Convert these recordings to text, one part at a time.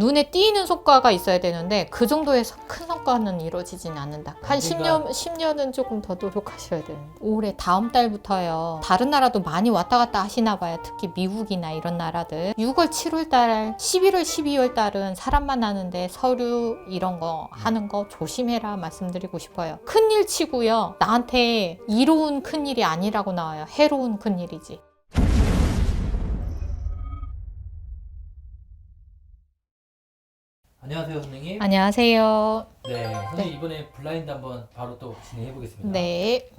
눈에 띄는 성과가 있어야 되는데 그 정도의 서- 큰 성과는 이루어지진 않는다. 한 우리가- 10년 10년은 조금 더 노력하셔야 되는데 올해 다음 달부터요. 다른 나라도 많이 왔다 갔다 하시나 봐요. 특히 미국이나 이런 나라들 6월 7월 달 11월 12월 달은 사람 만나는데 서류 이런 거 하는 거 조심해라 말씀드리고 싶어요. 큰일 치고요. 나한테 이로운 큰일이 아니라고 나와요. 해로운 큰일이지. 안녕하세요 선생님. 안녕하세요. 네, 선생님 이번에 블라인드 한번 바로 또 진행해 보겠습니다. 네.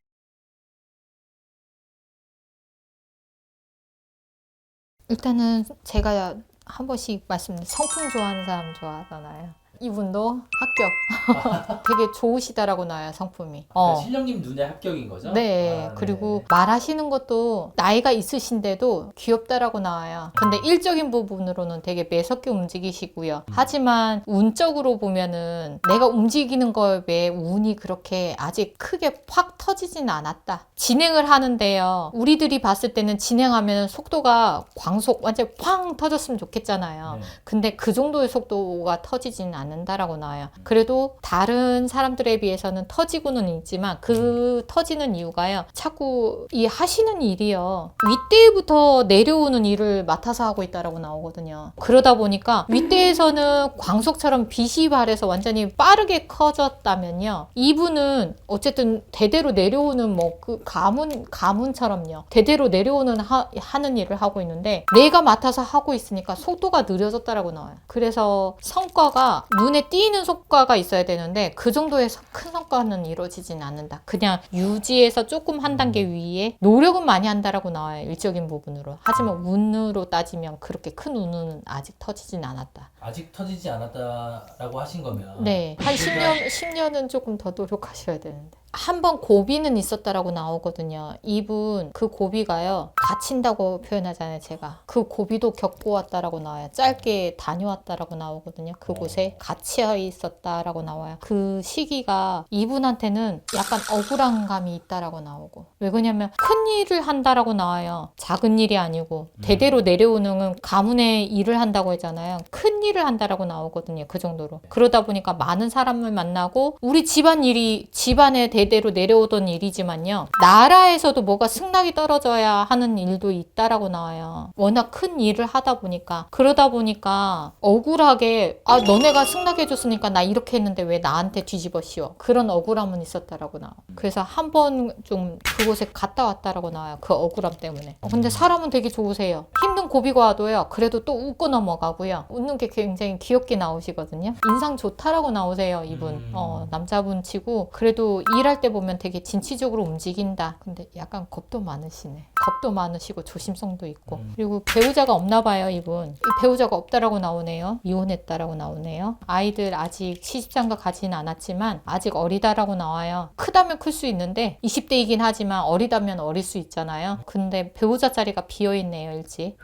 일단은 제가 한 번씩 말씀드린 성품 좋아하는 사람 좋아하잖아요. 이분도 합격. 되게 좋으시다라고 나와요, 성품이. 그러니까 어. 신령님 눈에 합격인 거죠? 네, 아, 그리고 말하시는 것도 나이가 있으신데도 귀엽다라고 나와요. 근데 일적인 부분으로는 되게 매섭게 움직이시고요. 하지만 운적으로 보면은 내가 움직이는 거에 비해 운이 그렇게 아직 크게 확 터지진 않았다. 진행을 하는데요. 우리들이 봤을 때는 진행하면 속도가 광속 완전 팡 터졌으면 좋겠잖아요. 네. 근데 그 정도의 속도가 터지진 않는 다라고 나와요. 그래도 다른 사람들에 비해서는 터지고는 있지만 그 터지는 이유가요. 자꾸 이 하시는 일이요. 윗대부터 내려오는 일을 맡아서 하고 있다라고 나오거든요. 그러다 보니까 윗대에서는 광속처럼 빛이 발해서 완전히 빠르게 커졌다면요. 이분은 어쨌든 대대로 내려오는 뭐 그 가문 가문처럼요. 대대로 내려오는 하, 하는 일을 하고 있는데 내가 맡아서 하고 있으니까 속도가 느려졌다라고 나와요. 그래서 성과가 눈에 띄는 성과가 있어야 되는데 그 정도의 서- 큰 성과는 이루어지진 않는다. 그냥 유지해서 조금 한 단계 위에 노력은 많이 한다라고 나와요. 일적인 부분으로. 하지만 운으로 따지면 그렇게 큰 운은 아직 터지진 않았다. 아직 터지지 않았다라고 하신 거면 네. 한 10년, 10년은 조금 더 노력하셔야 되는데. 한 번 고비는 있었다라고 나오거든요. 이분 그 고비가요. 갇힌다고 표현하잖아요, 제가. 그 고비도 겪고 왔다라고 나와요. 짧게 다녀왔다라고 나오거든요. 그곳에 갇혀 있었다라고 나와요. 그 시기가 이분한테는 약간 억울한 감이 있다라고 나오고. 왜 그러냐면 큰 일을 한다라고 나와요. 작은 일이 아니고 대대로 내려오는 가문의 일을 한다고 했잖아요. 큰 일을 한다라고 나오거든요. 그 정도로. 그러다 보니까 많은 사람을 만나고 우리 집안 일이 집안에 대 대로 내려오던 일이지만요. 나라에서도 뭐가 승낙이 떨어져야 하는 일도 있다라고 나와요. 워낙 큰 일을 하다 보니까 그러다 보니까 억울하게 아 너네가 승낙해 줬으니까 나 이렇게 했는데 왜 나한테 뒤집어 씌워 그런 억울함은 있었다라고 나와. 그래서 한 번 좀 그곳에 갔다 왔다라고 나와요. 그 억울함 때문에. 어, 근데 사람은 되게 좋으세요. 힘든 고비가 와도요. 그래도 또 웃고 넘어가고요. 웃는 게 굉장히 귀엽게 나오시거든요. 인상 좋다라고 나오세요. 이분. 음. 어, 남자분 치고 그래도 일할 때 보면 되게 진취적으로 움직인다. 근데 약간 겁도 많으시네. 겁도 많으시고 조심성도 있고. 음. 그리고 배우자가 없나 봐요, 이분. 이 배우자가 없다라고 나오네요. 이혼했다라고 나오네요. 아이들 아직 시집장가 가지는 않았지만 아직 어리다라고 나와요. 크다면 클 수 있는데 20대이긴 하지만 어리다면 어릴 수 있잖아요. 근데 배우자 자리가 비어 있네요, 일찍.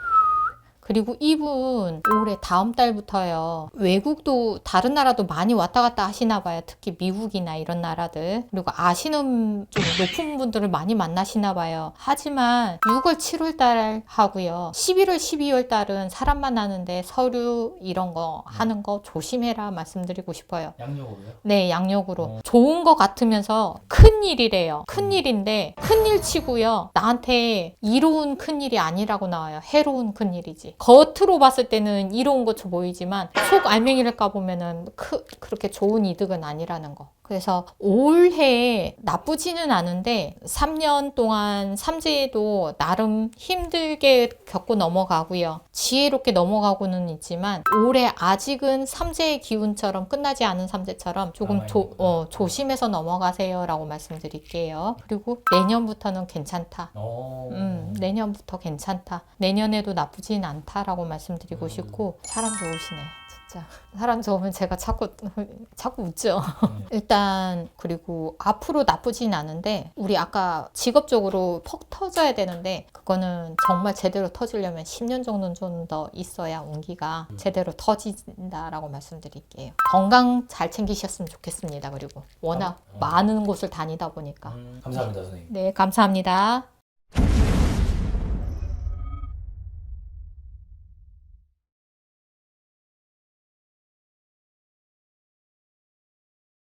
그리고 이분 올해 다음 달부터요. 외국도 다른 나라도 많이 왔다 갔다 하시나 봐요. 특히 미국이나 이런 나라들. 그리고 아시는 좀 높은 분들을 많이 만나시나 봐요. 하지만 6월 7월 달 하고요. 11월 12월 달은 사람 만나는데 서류 이런 거 하는 거 조심해라 말씀드리고 싶어요. 양력으로요? 네, 양력으로. 어. 좋은 것 같으면서 큰 일이래요. 큰 일인데 큰 일 치고요. 나한테 이로운 큰 일이 아니라고 나와요. 해로운 큰 일이지. 겉으로 봤을 때는 이로운 것처럼 보이지만 속 알맹이를 까보면은 크, 그렇게 좋은 이득은 아니라는 거. 그래서 올해 나쁘지는 않은데 3년 동안 삼재도 나름 힘들게 겪고 넘어가고요. 지혜롭게 넘어가고는 있지만 올해 아직은 삼재의 기운처럼 끝나지 않은 삼재처럼 조금 조. 어, 조심해서 넘어가세요 라고 말씀드릴게요. 그리고 내년부터는 괜찮다. 어. 음, 내년부터 괜찮다. 내년에도 나쁘진 않다라고 말씀드리고 음. 싶고 사람 좋으시네. 진짜 사람 좋으면 제가 자꾸 자꾸 웃죠. 네. 일단 그리고 앞으로 나쁘진 않은데 우리 아까 직업적으로 퍽 터져야 되는데 그거는 정말 제대로 터지려면 10년 정도는 좀 더 있어야 운기가 음. 제대로 터진다라고 말씀드릴게요. 건강 잘 챙기셨으면 좋겠습니다. 그리고 워낙 어. 많은 곳을 다니다 보니까 음, 감사합니다 선생님. 네 감사합니다.